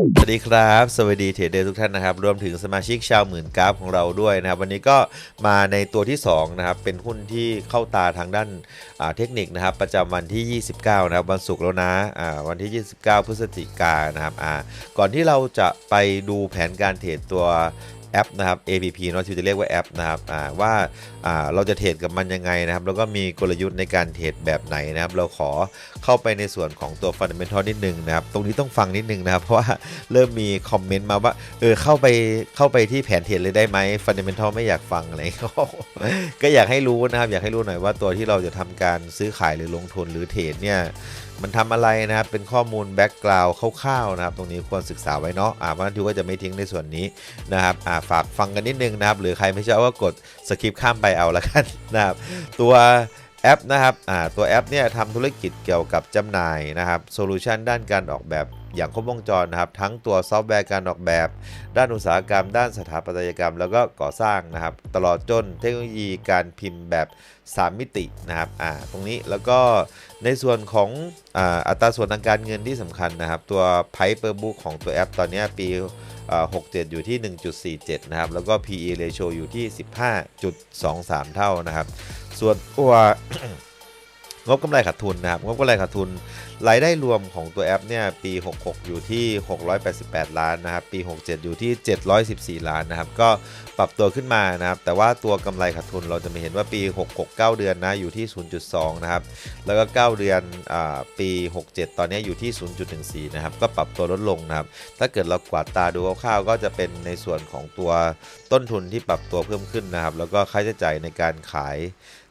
สวัสดีครับ สวัสดีเทรดเดอร์ทุกท่านนะครับ รวมถึงสมาชิกชาวหมื่นกราฟของเราด้วยนะครับ วันนี้ก็มาในตัวที่2นะครับ เป็นหุ้นที่เข้าตาทางด้านาเทคนิคนะครับ ประจำวันที่ 29 นะครับ วันศุกร์แล้วนะวันที่ 29 พฤศจิกายนนะครับก่อนที่เราจะไปดูแผนการเทรดตัว แอปนะครับ APP เนาะที่จะเรียกว่าแอปนะครับว่าเราจะเทรดกับมันยังไงนะครับ แล้วก็มีกลยุทธ์ในการเทรดแบบไหนนะครับ เราขอเข้าไปในส่วนของตัว Fundamental นิดนึงนะครับ ตรงนี้ต้องฟังนิดนึงนะครับ เพราะว่าเริ่มมีคอมเมนต์มาว่าเออเข้าไปเข้าไปที่แผนเทรดเลยได้ไหม Fundamental ไม่อยากฟังอะไรก็อยากให้รู้นะครับ อยากให้รู้หน่อยว่าตัวที่เราจะทำการซื้อขายหรือลงทุนหรือเทรดเนี่ย มันทำอะไรนะครับ เป็นข้อมูลแบ็กกราวด์คร่าวๆนะครับ ตรงนี้ควรศึกษาไว้เนาะ อ่าวันทิวก็จะไม่ทิ้งในส่วนนี้นะครับ อ่าฝากฟังกันนิดนึงนะครับ หรือใครไม่ชอบก็กดสคริปข้ามไปเอาละกันนะครับ ตัวแอปนะครับ อ่า ตัวแอปเนี่ยทำธุรกิจเกี่ยวกับจำหน่ายนะครับ โซลูชันด้านการออกแบบ อย่างครบวงจรนะครับ ทั้งตัวซอฟต์แวร์การออกแบบ ด้านอุตสาหกรรม ด้านสถาปัตยกรรม แล้วก็ก่อสร้างนะครับ ตลอดจนเทคโนโลยีการพิมพ์แบบ 3 มิตินะครับอ่าตรงนี้แล้วก็ในส่วนของอ,อัตราส่วนทางการเงินที่สำคัญนะครับ ตัว Price per book ของตัวแอปตอนนี้ปี67 อยู่ที่ 1.47 นะครับ แล้วก็ PE ratio อยู่ที่ 15.23 เท่านะครับ ส่วนตัว งบกำไรขาดทุนนะครับงบกำไรขาดทุนรายได้รวมของตัวแอปเนี่ยปี 66 อยู่ที่ 688 ล้านนะครับปี 67 อยู่ที่ 714 ล้านนะครับก็ปรับตัวขึ้นมานะครับแต่ว่าตัวกำไรขาดทุนเราจะไม่เห็นว่าปี 66 9 เดือนนะอยู่ที่ 0.2 นะครับแล้วก็ 9 เดือนอปี 67 ตอนนี้อยู่ที่ 0.14 นะครับก็ปรับตัวลดลงนะครับถ้าเกิดเรากวาดตาดูคร่าวๆก็จะเป็นในส่วนของตัวต้นทุนที่ปรับตัวเพิ่มขึ้นนะครับแล้วก็ค่าใช้จ่ายในการขาย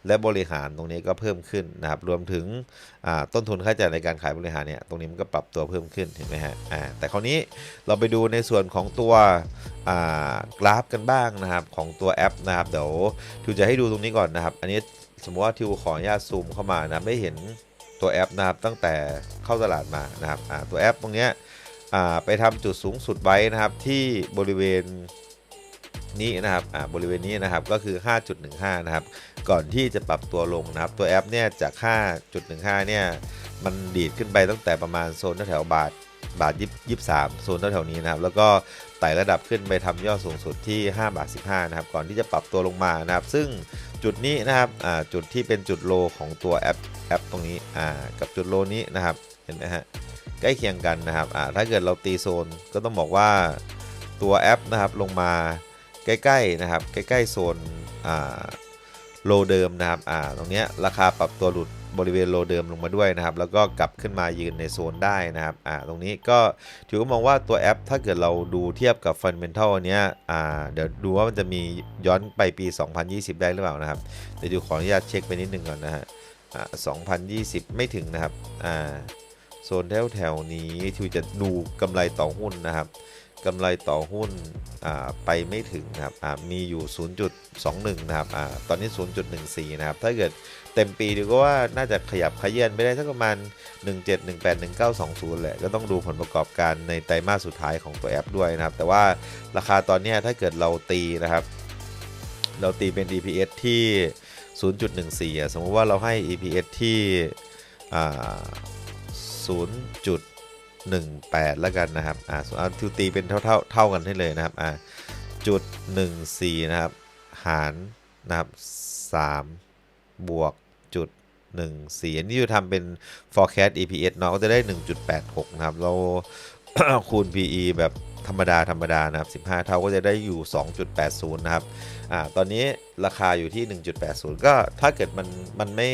และบริหารตรงนี้ก็เพิ่มขึ้นนะครับรวมถึงต้นทุนค่าใช้จ่ายในการขายบริหารเนี่ยตรงนี้มันก็ปรับตัวเพิ่มขึ้นเห็นไหมฮะแต่คราวนี้เราไปดูในส่วนของตัวกราฟกันบ้างนะครับของตัวแอปนะครับเดี๋ยวทิวจะให้ดูตรงนี้ก่อนนะครับ อันนี้สมมติว่าทิวขออนุญาตซูมเข้ามานะได้เห็นตัวแอปนะครับตั้งแต่เข้าตลาดมานะครับตัวแอปตรงเนี้ยไปทำจุดสูงสุดไว้นะครับที่บริเวณ นี้นะครับบริเวณนี้นะครับก็คือ 5.15 นะครับ ก่อนที่จะปรับตัวลงนะครับ ตัวแอปเนี่ยจาก 5.15 เนี่ยมันดีดขึ้นไปตั้งแต่ประมาณโซนแถวบาทบาทยี่สามโซนแถวๆนี้นะครับ แล้วก็ไต่ระดับขึ้นไปทำยอดสูงสุดที่ 5 บาท 15 นะครับ ก่อนที่จะปรับตัวลงมานะครับ ซึ่งจุดนี้นะครับจุดที่เป็นจุดโลของตัวแอปแอปตรงนี้กับจุดโลนี้นะครับ เห็นไหมฮะ ใกล้เคียงกันนะครับถ้าเกิดเราตีโซนก็ต้องบอกว่าตัวแอปนะครับลงมา ใกล้ๆนะครับ ใกล้ๆโซนโลเดิมนะครับตรงนี้ราคาปรับตัวหลุดบริเวณโลเดิมลงมาด้วยนะครับ แล้วก็กลับขึ้นมายืนในโซนได้นะครับตรงนี้ก็ถือว่ามองว่าตัวแอป ถ้าเกิดเราดูเทียบกับฟันเ m นทัลอันเนี้ยเดี๋ยวดูว่ามันจะมีย้อนไปปี 2020 ได้หรือเปล่านะครับ เดี๋ยวดูขออนุญาตเช็คไปนิดนึงก่อนนะฮะอ่า2020 ไม่ถึงนะครับโซนแถวแถวๆนี้ที่จะดูกำไรต่อหุ้นนะครับ กำไรต่อหุ้นไปไม่ถึงนะครับมีอยู่ 0.21 นะครับอตอนนี้ 0.14 นะครับ ถ้าเกิดเต็มปีดูก็ว่าน่าจะขยับขยื่นไปได้สักประมาณ 17 18 1920 แหละ ก็ต้องดูผลประกอบการในไตรมาสสุดท้ายของตัวแอปด้วยนะครับ แต่ว่าราคาตอนนี้ถ้าเกิดเราตีนะครับ เราตีเป็น EPS ที่ 0.14 สมมติว่าเราให้ EPS ที่อ่ 18 แล้วกันนะครับอ่าเอาทิวตีเป็นเท่าเท่าเท่ากันให้เลยนะครับอ่าจุด14นะครับหารนะครับ3บวกจุด14อันนี้จะทำเป็น forecast EPS เนาะก็จะได้ 1.86 นะครับ เราคูณ PE แบบธรรมดา ธรรมดา นะครับ 15 เท่าก็จะได้อยู่ 2.80 นะครับ อ่า ตอนนี้ราคาอยู่ที่ 1.80 ก็ถ้าเกิดมัน มันไม่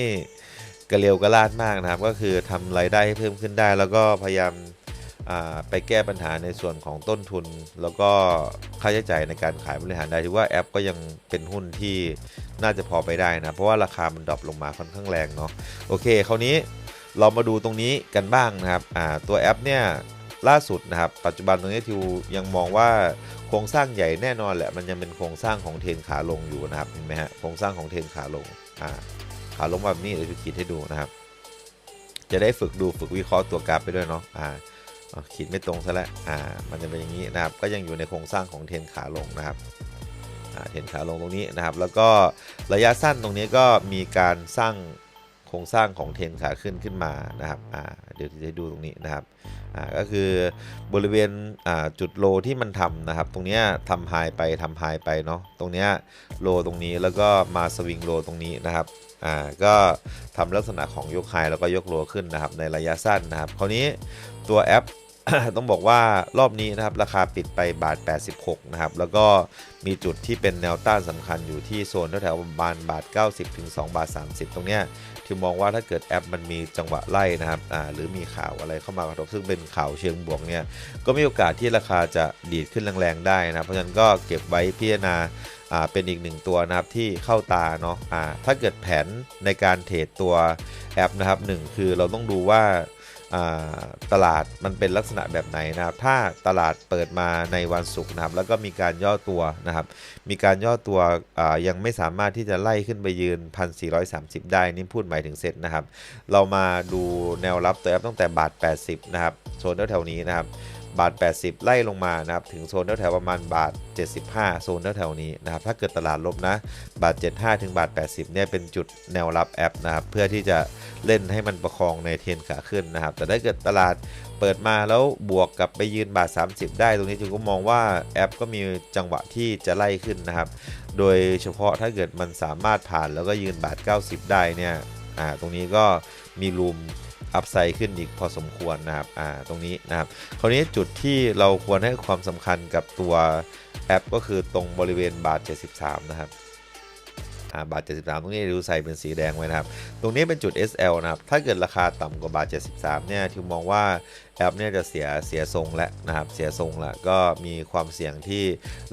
กระเร็วกระลาดมากนะครับ ก็คือทำรายได้ให้เพิ่มขึ้นได้ แล้วก็พยายาม ไปแก้ปัญหาในส่วนของต้นทุน แล้วก็ค่าใช้จ่ายในการขายบริหารได้ถือว่าแอปก็ยังเป็นหุ้นที่น่าจะพอไปได้นะ เพราะว่าราคามันดรอปลงมาค่อนข้างแรงเนาะโอเคคราวนี้เรามาดูตรงนี้กันบ้างนะครับตัวแอปเนี่ยล่าสุดนะครับ ปัจจุบันตรงนี้ทิวยังมองว่าโครงสร้างใหญ่แน่นอนแหละ มันยังเป็นโครงสร้างของเทนขาลงอยู่นะครับเห็นไหมฮะโครงสร้างของเทนขาลงอ่าขาลงแบบนี้เดี๋ยวจะขีดให้ดูนะครับ จะได้ฝึกดูฝึกวิเคราะห์ตัวกราฟไปด้วยเนาะอ่า ขีดไม่ตรงซะแล้วอ่ามันจะเป็นอย่างนี้นะครับก็ยังอยู่ในโครงสร้างของเทนขาลงนะครับอ่าเทนขาลงตรงนี้นะครับ แล้วก็ระยะสั้นตรงนี้ก็มีการสร้างโครงสร้างของเทนขาขึ้นขึ้นมานะครับอ่าเดี๋ยวจะดูตรงนี้นะครับอ่าก็คือบริเวณอ่าจุดโลที่มันทำนะครับ ตรงเนี้ยทำไฮไปทำไฮไปเนาะตรงเนี้ยโลตรงนี้แล้วก็มาสวิงโลตรงนี้นะครับอ่าก็ทำลักษณะของยกไฮแล้วก็ยกโลขึ้นนะครับในระยะสั้นนะครับ คราวนี้ตัวแอป ต้องบอกว่ารอบนี้นะครับราคาปิดไปบาท 86 นะครับ แล้วก็มีจุดที่เป็นแนวต้านสำคัญอยู่ที่โซนแถวๆประมาณบาท 90 ถึง 2 บาท 30 ตรงเนี้ยที่มองว่าถ้าเกิดแอปมันมีจังหวะไล่นะครับอ่าหรือมีข่าวอะไรเข้ามากระทบซึ่งเป็นข่าวเชิงบวกเนี่ยก็มีโอกาสที่ราคาจะดีดขึ้นแรงๆได้นะเพราะฉะนั้นก็เก็บไว้พิจารณาอ่าเป็นอีกหนึ่งตัวนะครับที่เข้าตาเนาะอ่าถ้าเกิดแผนในการเทรดตัวแอปนะครับหนึ่งคือเราต้องดูว่า ตลาดมันเป็นลักษณะแบบไหนนะครับ ถ้าตลาดเปิดมาในวันศุกร์นะครับ แล้วก็มีการย่อตัวนะครับ มีการย่อตัวยังไม่สามารถที่จะไล่ขึ้นไปยืน 1,430 ได้ นี่พูดหมายถึงเซ็ตนะครับ เรามาดูแนวรับตัวแอปตั้งแต่บาท 80 นะครับ โซนแถวๆนี้นะครับ บาท 80 ไล่ลงมานะครับถึงโซนแถวๆประมาณบาท 75 โซนแถวๆนี้นะครับถ้าเกิดตลาดลบนะบาท 75 ถึงบาท 80 เนี่ยเป็นจุดแนวรับแอปนะครับเพื่อที่จะเล่นให้มันประคองในเทนขาขึ้นนะครับแต่ถ้าเกิดตลาดเปิดมาแล้วบวกกับไปยืนบาท 30 ได้ตรงนี้จึงก็มองว่าแอปก็มีจังหวะที่จะไล่ขึ้นนะครับ โดยเฉพาะถ้าเกิดมันสามารถผ่านแล้วก็ยืนบาท 90 ได้เนี่ยอ่าตรงนี้ก็มีรูม อัพไซด์ขึ้นอีกพอสมควรนะครับอ่าตรงนี้นะครับคราวนี้จุดที่เราควรให้ความสำคัญกับตัวแอป ก็คือตรงบริเวณบาท 73 นะครับบาท 73 ตรงนี้ดูใส่เป็นสีแดงไว้นะครับ ตรงนี้เป็นจุด SL นะครับ ถ้าเกิดราคาต่ำกว่าบาท 73 เนี่ยทิวมองว่าแอปเนี่ยจะเสียเสียทรงแล้วนะครับ เสียทรงละก็มีความเสี่ยงที่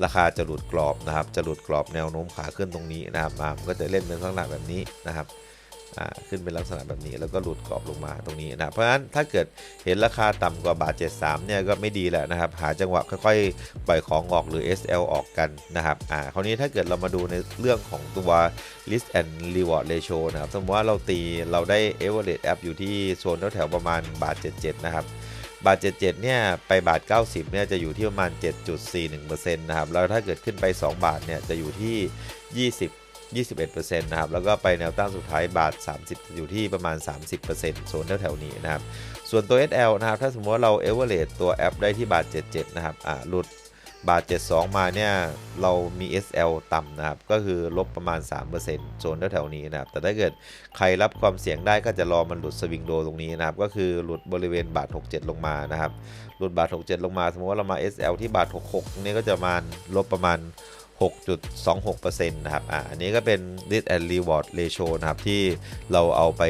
ราคาจะหลุดกรอบนะครับ จะหลุดกรอบแนวโน้มขาขึ้นตรงนี้นะครับมันก็จะเล่นเป็นลักษณะแบบนี้นะครับ ขึ้นเป็นลักษณะแบบนี้แล้วก็หลุดกรอบลงมาตรงนี้นะเพราะฉะนั้นถ้าเกิดเห็นราคาต่ำกว่าบาท 73 เนี่ยก็ไม่ดีแหละนะครับ หาจังหวะค่อยๆปล่อยของออกหรือ SL ออกกันนะครับอ่าคราวนี้ถ้าเกิดเรามาดูในเรื่องของตัว list and reward ratio นะครับสมมติว่าเราตีเราได้ average app อยู่ที่โซนแถวๆประมาณบาท 77 นะครับบาท 77 เนี่ย ไปบาท 90 เนี่ย จะอยู่ที่ประมาณ 7.41%นะครับ แล้วถ้าเกิดขึ้นไป 2 บาท เนี่ย จะอยู่ที่ 20 21%นะครับ แล้วก็ไปแนวต้านสุดท้ายบาท 30 อยู่ที่ประมาณ 30%โซนแถวๆนี้นะครับ ส่วนตัว SL นะครับ ถ้าสมมติว่าเรา average ตัวแอปได้ที่บาท 77 นะครับ อ่า หลุดบาท 72 มาเนี่ย เรามี SL ต่ำนะครับ ก็คือลบประมาณ 3%โซนแถวๆนี้นะครับ แต่ถ้าเกิดใครรับความเสี่ยงได้ก็จะรอมันหลุดสวิงโดตรงนี้นะครับ ก็คือหลุดบริเวณบาท 67 ลงมานะครับ หลุดบาท 67 ลงมา สมมติว่าเรามา SL ที่บาท 66 นี่ก็จะมาลบประมาณ 6.26%นะครับอ่าอันนี้ก็เป็น risk and reward ratio นะครับที่เราเอาไป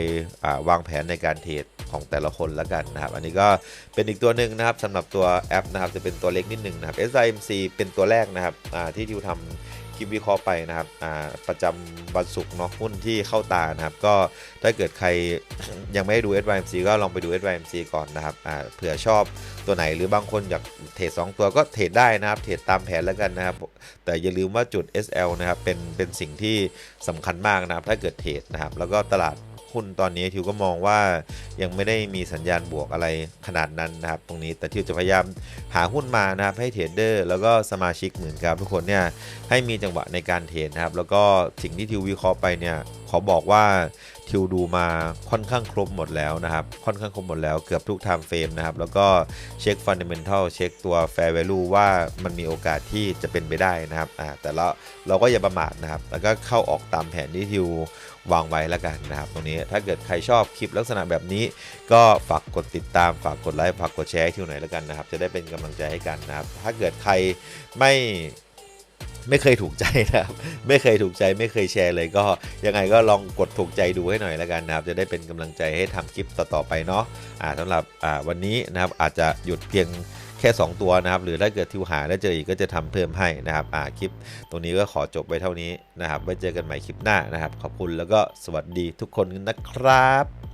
าวางแผนในการเทรดของแต่ละคนแล้วกันนะครับ อันนี้ก็เป็นอีกตัวหนึ่งนะครับสำหรับตัวแอปนะครับจะเป็นตัวเล็กนิดหนึ่งนะครับ SIMC เป็นตัวแรกนะครับที่ทิวทำ ลิปวิเคราะห์ไปนะครับประจำวันศุกร์เนาะหุ้นที่เข้าตานะครับ ก็ถ้าเกิดใครยังไม่ได้ดู SYMC ก็ลองไปดู SYMC ก่อนนะครับเผื่อชอบตัวไหนหรือบางคนอยากเทรด2ตัวก็เทรดได้นะครับ เทรดตามแผนแล้วกันนะครับ แต่อย่าลืมว่าจุด SL นะครับเป็นเป็นสิ่งที่สำคัญมากนะครับ ถ้าเกิดเทรดนะครับ แล้วก็ตลาด หุ้นตอนนี้ทิวก็มองว่ายังไม่ได้มีสัญญาณบวกอะไรขนาดนั้นนะครับตรงนี้แต่ทิวจะพยายามหาหุ้นมานะครับให้เทรดเดอร์แล้วก็สมาชิกเหมือนกับทุกคนเนี่ยให้มีจังหวะในการเทรดนะครับแล้วก็สิ่งที่ทิววิเคราะห์ไปเนี่ย ขอบอกว่าทิวดูมาค่อนข้างครบหมดแล้วนะครับ ค่อนข้างครบหมดแล้วเกือบทุก time frame นะครับ แล้วก็เช็ค fundamental เช็คตัว fair value ว่ามันมีโอกาสที่จะเป็นไปได้นะครับอ่าแต่เราเราก็อย่าประมาทนะครับ แล้วก็เข้าออกตามแผนที่ทิววางไว้แล้วกันนะครับ ตรงนี้ถ้าเกิดใครชอบคลิปลักษณะแบบนี้ ก็ฝากกดติดตามฝากกดไลค์ฝากกดแชร์ทิวหน่อยแล้วกันนะครับ จะได้เป็นกำลังใจให้กันนะครับ ถ้าเกิดใครไม่ ไม่เคยถูกใจนะครับไม่เคยถูกใจไม่เคยแชร์เลยก็ยังไงก็ลองกดถูกใจดูให้หน่อยแล้วกันนะครับ จะได้เป็นกำลังใจให้ทำคลิปต่อๆไปเนาะอ่าสำหรับอ่าวันนี้นะครับอาจจะหยุดเพียงแค่ 2 ตัวนะครับ หรือถ้าเกิดทิวหาแล้วเจออีกก็จะทำเพิ่มให้นะครับอ่าคลิปตรงนี้ก็ขอจบไว้เท่านี้นะครับไว้เจอกันใหม่คลิปหน้านะครับ ขอบคุณแล้วก็สวัสดีทุกคนนะครับ